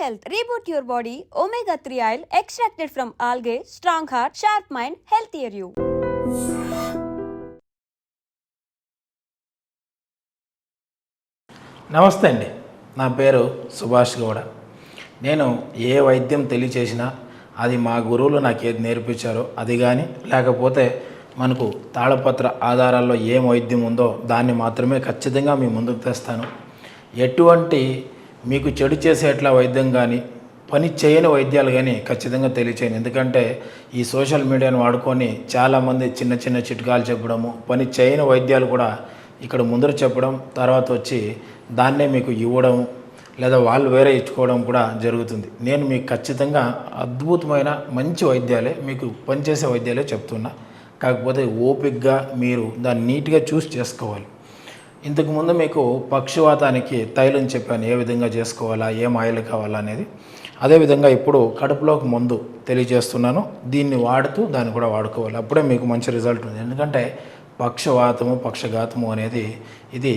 Health reboot your body omega three oil extracted from algae strong heart sharp mind healthier you నమస్తే అండి. నా పేరు సుభాష్ గౌడ. నేను ఏ వైద్యం తెలియచేసినా అది మా గురువులు నాకు ఏది నేర్పించారో అది కానీ లేకపోతే మనకు తాళపత్ర ఆధారాల్లో ఏం వైద్యం ఉందో దాన్ని మాత్రమే ఖచ్చితంగా మీ ముందుకు తెస్తాను. ఎటువంటి మీకు చెడు చేసేట్లా వైద్యం కానీ పని చేయని వైద్యాలు కానీ ఖచ్చితంగా తెలియచేయను. ఎందుకంటే ఈ సోషల్ మీడియాను వాడుకొని చాలామంది చిన్న చిన్న చిట్కాలు చెప్పడము పని చేయని వైద్యాలు కూడా ఇక్కడ ముందర చెప్పడం తర్వాత వచ్చి దాన్నే మీకు ఇవ్వడం లేదా వాళ్ళు వేరే ఇచ్చుకోవడం కూడా జరుగుతుంది. నేను మీకు ఖచ్చితంగా అద్భుతమైన మంచి వైద్యాలే మీకు పనిచేసే వైద్యాలే చెప్తున్నా. కాకపోతే ఓపిక్గా మీరు దాన్ని నీట్గా చూస్ చేసుకోవాలి. ఇంతకుముందు మీకు పక్షవాతానికి తైలం చెప్పాను ఏ విధంగా చేసుకోవాలా ఏం ఆయిల్ కావాలా అనేది. అదేవిధంగా ఇప్పుడు కడుపులోకి మందు తెలియజేస్తున్నాను. దీన్ని వాడుతూ దాన్ని కూడా వాడుకోవాలి. అప్పుడే మీకు మంచి రిజల్ట్ ఉంది. ఎందుకంటే పక్షవాతము పక్షఘాతము అనేది ఇది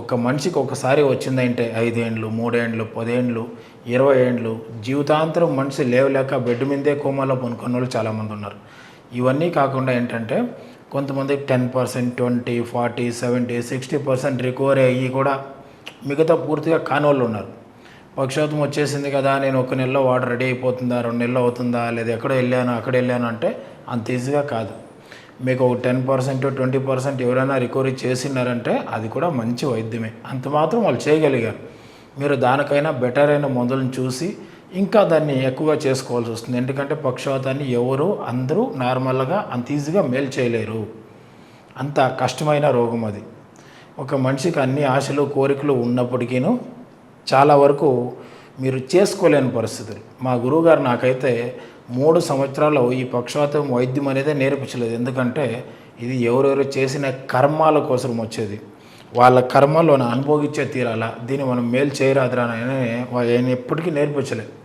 ఒక మనిషికి ఒకసారి వచ్చిందంటే ఐదేండ్లు మూడేండ్లు పదేండ్లు ఇరవై ఏండ్లు జీవితాంతరం మనిషి లేవలేక బెడ్ మీదే కోమాలో పనుకున్న వాళ్ళు చాలామంది ఉన్నారు. ఇవన్నీ కాకుండా ఏంటంటే కొంతమంది ten percent twenty forty seventy sixty percent recovery అయ్యి కూడా మిగతా పూర్తిగా కాని వాళ్ళు ఉన్నారు. పక్షవాతం వచ్చేసింది కదా నేను ఒక నెలలో వాటర్ రెడీ అయిపోతుందా రెండు నెలలు అవుతుందా లేదా ఎక్కడ వెళ్ళాను అక్కడ వెళ్ళాను అంటే అంత ఈజీగా కాదు. మీకు ఒక టెన్ పర్సెంట్ ట్వంటీ పర్సెంట్ ఎవరైనా రికవరీ చేసినారంటే అది కూడా మంచి వైద్యమే. అంత మాత్రం వాళ్ళు చేయగలిగారు. మీరు దానికైనా బెటర్ అయిన మందులను చూసి ఇంకా దాన్ని ఎక్కువగా చేసుకోవాల్సి వస్తుంది. ఎందుకంటే పక్షవాతాన్ని ఎవరు అందరూ నార్మల్గా అంత ఈజీగా మేలు చేయలేరు. అంత కష్టమైన రోగం అది. ఒక మనిషికి అన్ని ఆశలు కోరికలు ఉన్నప్పటికీను చాలా వరకు మీరు చేసుకోలేని పరిస్థితులు. మా గురువుగారు నాకైతే మూడు సంవత్సరాలు ఈ పక్షవాతం వైద్యం అనేది నేర్పించలేదు. ఎందుకంటే ఇది ఎవరెవరు చేసిన కర్మాల కోసం వచ్చేది. వాళ్ళ కర్మలోన అనుభవించే తీరాలా దీన్ని మనం మేలు చేయరాదురా అని ఆయన ఎప్పటికీ నేర్పించలేదు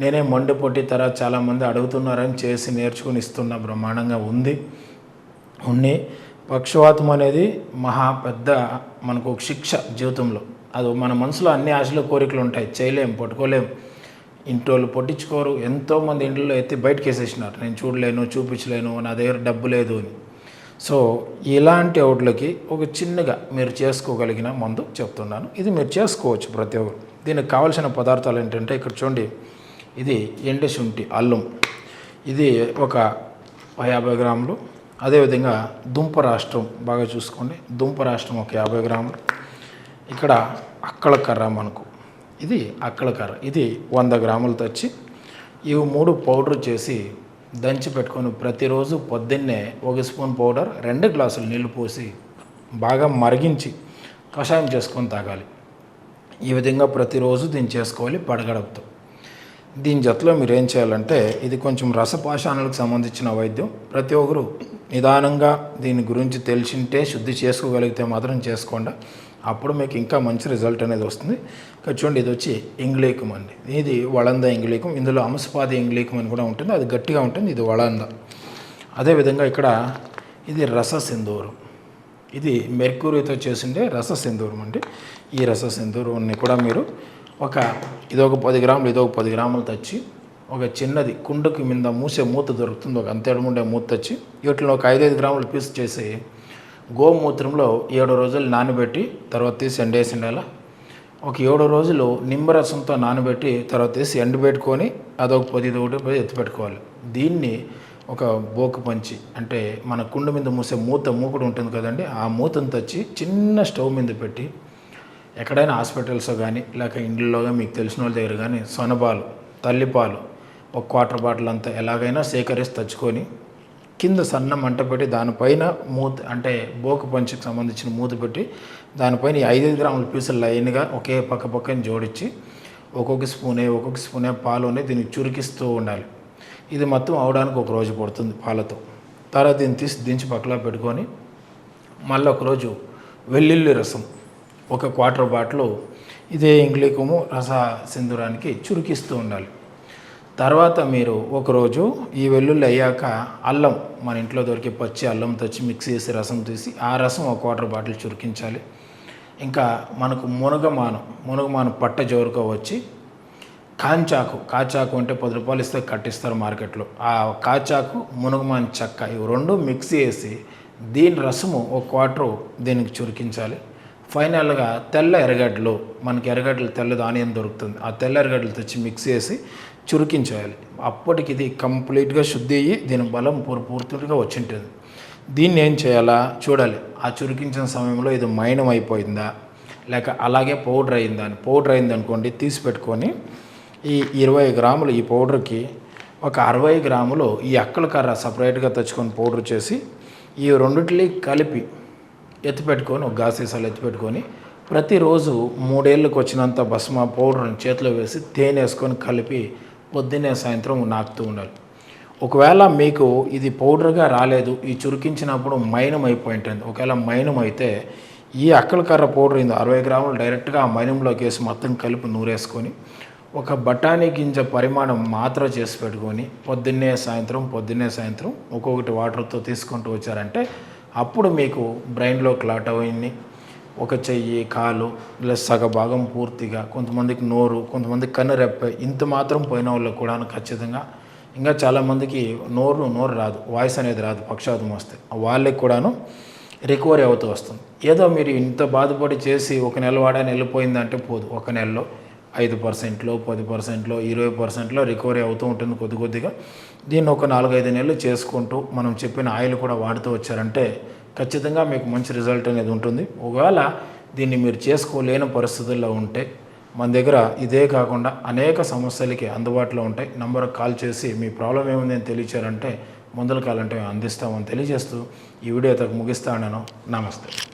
నేనే మొండి పొట్టి తర చాలామంది అడుగుతున్నారని చేసి నేర్చుకుని ఇస్తున్న బ్రహ్మాండంగా ఉంది. ఉండి పక్షవాతం అనేది మహా పెద్ద మనకు ఒక శిక్ష జీవితంలో. అది మన మనసులో అన్ని ఆశలు కోరికలు ఉంటాయి. చేయలేం పట్టుకోలేం. ఇంటోళ్ళు పొట్టించుకోరు. ఎంతోమంది ఇంట్లో ఎత్తి బయటకు వేసేసినారు నేను చూడలేను చూపించలేను నా దగ్గర డబ్బు లేదు అని. సో ఇలాంటి వాటికి ఒక చిన్నగా మీరు చేసుకోగలిగిన మందు చెప్తున్నాను. ఇది మీరు చేసుకోవచ్చు ప్రతి ఒక్కరు. దీనికి కావాల్సిన పదార్థాలు ఏంటంటే ఇక్కడ చూడండి. ఇది ఎండు శుంఠి అల్లం. ఇది ఒక యాభై గ్రాములు. అదేవిధంగా దుంప రాష్ట్రం బాగా చూసుకోండి. దుంప రాష్ట్రం ఒక యాభై గ్రాములు. ఇక్కడ అక్కల కర్ర మనకు. ఇది అక్కల కర్ర. ఇది వంద గ్రాములు తెచ్చి ఇవి మూడు పౌడర్ చేసి దంచి పెట్టుకొని ప్రతిరోజు పొద్దున్నే ఒక స్పూన్ పౌడర్ రెండు గ్లాసులు నీళ్ళు పోసి బాగా మరిగించి కషాయం చేసుకొని తాగాలి. ఈ విధంగా ప్రతిరోజు దీన్ని చేసుకోవాలి పడగడపుతో. దీని జతలో మీరు ఏం చేయాలంటే ఇది కొంచెం రసపాషాణాలకు సంబంధించిన వైద్యం. ప్రతి ఒక్కరు నిదానంగా దీని గురించి తెలిసింటే శుద్ధి చేసుకోగలిగితే మాత్రం చేసుకోండి. అప్పుడు మీకు ఇంకా మంచి రిజల్ట్ అనేది వస్తుంది. చూడండి ఇది వచ్చి ఇంగ్లీకం అండి. ఇది వళంద ఇంగ్లీకం. ఇందులో అంశపాది ఇంగ్లీకం అని కూడా ఉంటుంది. అది గట్టిగా ఉంటుంది. ఇది వళంద. అదేవిధంగా ఇక్కడ ఇది రస సింధూరం ఇది మెర్క్యూరీతో చేసిండే రస సింధూరం అండి. ఈ రస సింధూరంని కూడా మీరు ఒక ఇదొక పది గ్రాములు ఇది ఒక పది గ్రాములు తెచ్చి ఒక చిన్నది కుండకి మీద మూసే మూత దొరుకుతుంది ఒక అంతేడుముండే మూత తెచ్చి వీటిలో ఒక ఐదైదు గ్రాములు పీస్ చేసి గోమూత్రంలో ఏడు రోజులు నానబెట్టి తర్వాత తీసి ఎండేసిండాల ఒక ఏడు రోజులు నిమ్మరసంతో నానబెట్టి తర్వాత తీసి ఎండబెట్టుకొని అదొక పది ఇది ఒకటి పది ఎత్తిపెట్టుకోవాలి దీన్ని ఒక బోకు పంచి అంటే మన కుండ మీద మూసే మూత మూకుడు ఉంటుంది కదండి ఆ మూతను తెచ్చి చిన్న స్టవ్ మీద పెట్టి ఎక్కడైనా హాస్పిటల్స్ కానీ లేక ఇండ్లలో మీకు తెలిసిన వాళ్ళ దగ్గర కానీ సొనపాలు తల్లిపాలు ఒక క్వార్టర్ బాటిల్ అంతా ఎలాగైనా సేకరించి తెచ్చుకొని కింద సన్న మంట పెట్టి దానిపైన మూత అంటే బోకు పంచుకి సంబంధించిన మూత పెట్టి దానిపైన ఈ ఐదు గ్రాముల పీసులు లైన్గా ఒకే పక్క పక్కన జోడించి ఒక్కొక్క స్పూనే ఒక్కొక్క స్పూనే పాలునే దీన్ని చురికిస్తూ ఉండాలి. ఇది మొత్తం అవడానికి ఒక రోజు పడుతుంది పాలతో. తర్వాత దీన్ని తీసి దించి పక్కలో పెట్టుకొని మళ్ళీ ఒకరోజు వెల్లుల్లి రసం ఒక క్వార్టర్ బాటిల్ ఇదే ఇంగ్లీకము రస సింధూరానికి చురికిస్తూ ఉండాలి. తర్వాత మీరు ఒకరోజు ఈ వెల్లుల్లి అయ్యాక అల్లం మన ఇంట్లో దొరికే పచ్చి అల్లం తెచ్చి మిక్స్ చేసి రసం తీసి ఆ రసం ఒక క్వార్టర్ బాటిల్ చురికించాలి. ఇంకా మనకు మునగమానం మునగమానం పట్ట జోరుకో వచ్చి కాంచాకు కాచాకు అంటే పది రూపాయలు ఇస్తే కట్టిస్తారు మార్కెట్లో. ఆ కాచాకు మునగమాని చెక్క ఇవి రెండు మిక్స్ చేసి దీని రసము ఒక క్వార్టర్ దీనికి చురికించాలి. ఫైనల్గా తెల్ల ఎర్రగడ్డలు మనకి ఎర్రగడ్డలు తెల్ల ఆనియన్ దొరుకుతుంది. ఆ తెల్ల ఎర్రగడ్డలు తెచ్చి మిక్స్ చేసి చురికించేయాలి. అప్పటికి ఇది కంప్లీట్గా శుద్ధి అయ్యి దీని బలం పూర్ పూర్తిగా వచ్చింటుంది. దీన్ని ఏం చేయాలా? చూడాలి. ఆ చురికించిన సమయంలో ఇది మైనం అయిపోయిందా? లేక అలాగే పౌడర్ అయిందా? అని పౌడర్ అయింది అనుకోండి తీసి పెట్టుకొని ఈ ఇరవై గ్రాములు ఈ పౌడర్కి ఒక అరవై గ్రాములు ఈ అక్కల కర్ర సపరేట్గా తెచ్చుకొని పౌడర్ చేసి ఈ రెండింటిని కలిపి ఎత్తిపెట్టుకొని ఒక గాసేసాలు ఎత్తిపెట్టుకొని ప్రతిరోజు మూడేళ్ళకి వచ్చినంత భస్మ పౌడర్ని చేతిలో వేసి తేనె వేసుకొని కలిపి పొద్దున్నే సాయంత్రం నాకుతూ ఉండాలి. ఒకవేళ మీకు ఇది పౌడర్గా రాలేదు ఈ చురికించినప్పుడు మైనం అయిపోయి ఉంటుంది ఒకవేళ మైనం అయితే ఈ అక్కల కర్ర పౌడర్ ఇది అరవై గ్రాములు డైరెక్ట్గా ఆ మైనంలోకి వేసి మొత్తం కలిపి నూరేసుకొని ఒక బఠానీ గింజ పరిమాణం మాత్ర చేసి పెట్టుకొని పొద్దున్నే సాయంత్రం పొద్దున్నే సాయంత్రం ఒక్కొక్కటి వాటర్తో తీసుకుంటూ వచ్చారంటే అప్పుడు మీకు బ్రెయిన్లో క్లాట్ అయింది ఒక చెయ్యి కాలు ఇలా సగ భాగం పూర్తిగా కొంతమందికి నోరు కొంతమందికి కన్ను రెప్ప ఇంత మాత్రం పోయిన వాళ్ళకి కూడా ఖచ్చితంగా. ఇంకా చాలామందికి నోరు నోరు రాదు వాయిస్ అనేది రాదు పక్షాతం వస్తే. వాళ్ళకి కూడాను రికవరీ అవుతూ వస్తుంది. ఏదో మీరు ఇంత బాధపడి చేసి ఒక నెల వాడని వెళ్ళిపోయిందంటే పోదు ఒక నెలలో. ఐదు పర్సెంట్లో పది పర్సెంట్లో ఇరవై పర్సెంట్లో రికవరీ అవుతూ ఉంటుంది కొద్ది కొద్దిగా. దీన్ని ఒక నాలుగైదు నెలలు చేసుకుంటూ మనం చెప్పిన ఆయిల్ కూడా వాడుతూ వచ్చారంటే ఖచ్చితంగా మీకు మంచి రిజల్ట్ అనేది ఉంటుంది. ఒకవేళ దీన్ని మీరు చేసుకోలేని పరిస్థితుల్లో ఉంటే మన దగ్గర ఇదే కాకుండా అనేక సమస్యలకి అందుబాటులో ఉంటాయి. నంబర్కి కాల్ చేసి మీ ప్రాబ్లం ఏముంది అని తెలియచారంటే మందులు కావాలంటే మేము అందిస్తామని తెలియజేస్తూ ఈ వీడియో తగ్గ ముగిస్తాను నమస్తే.